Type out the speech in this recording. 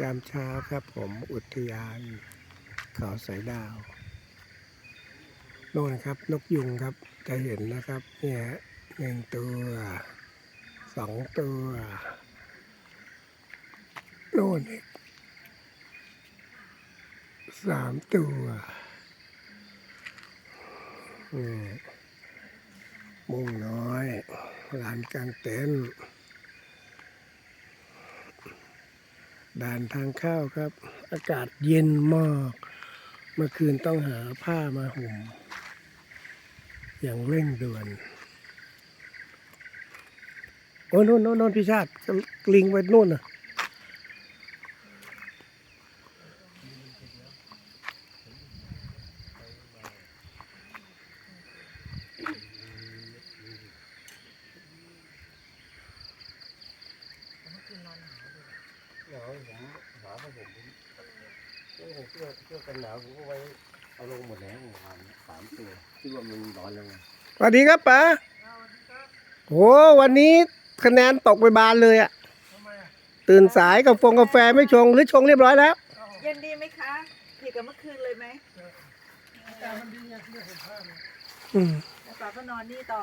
ยามเช้าครับผมอุทยานเขาสายดาวโน่นครับนกยุงครับจะเห็นนะครับเนี่ยหนึ่งตัวสองตัวโน่นอีกสามตัวนี่มุงน้อยลานกลางเต็นท์ ด่านทางเข้าครับ อากาศเย็นมากเมื่อคืนต้องหาผ้ามาห่ม อย่างเร่งด่วน โอ้ยนู่นนนนู่นพี่ชาติกลิงไปนู่นน่ะหนาว ผมหาผ้าผมผมผมเสื้อเสื้อกันหนาวผมก็ไว้เอาลงหมดแล้วเมื่อวานสามตัวที่ว่ามันร้อนแล้วไงสวัสดีครับป๋าโหวันนี้คะแนนตกไปบานเลยอะตื่นสายกับฟงกาแฟไม่ชงหรือชงเรียบร้อยแล้วเย็นดีไหมคะผิดกับเมื่อคืนเลยไหมอืมแล้วป๋าก็นอนนี่ต่อ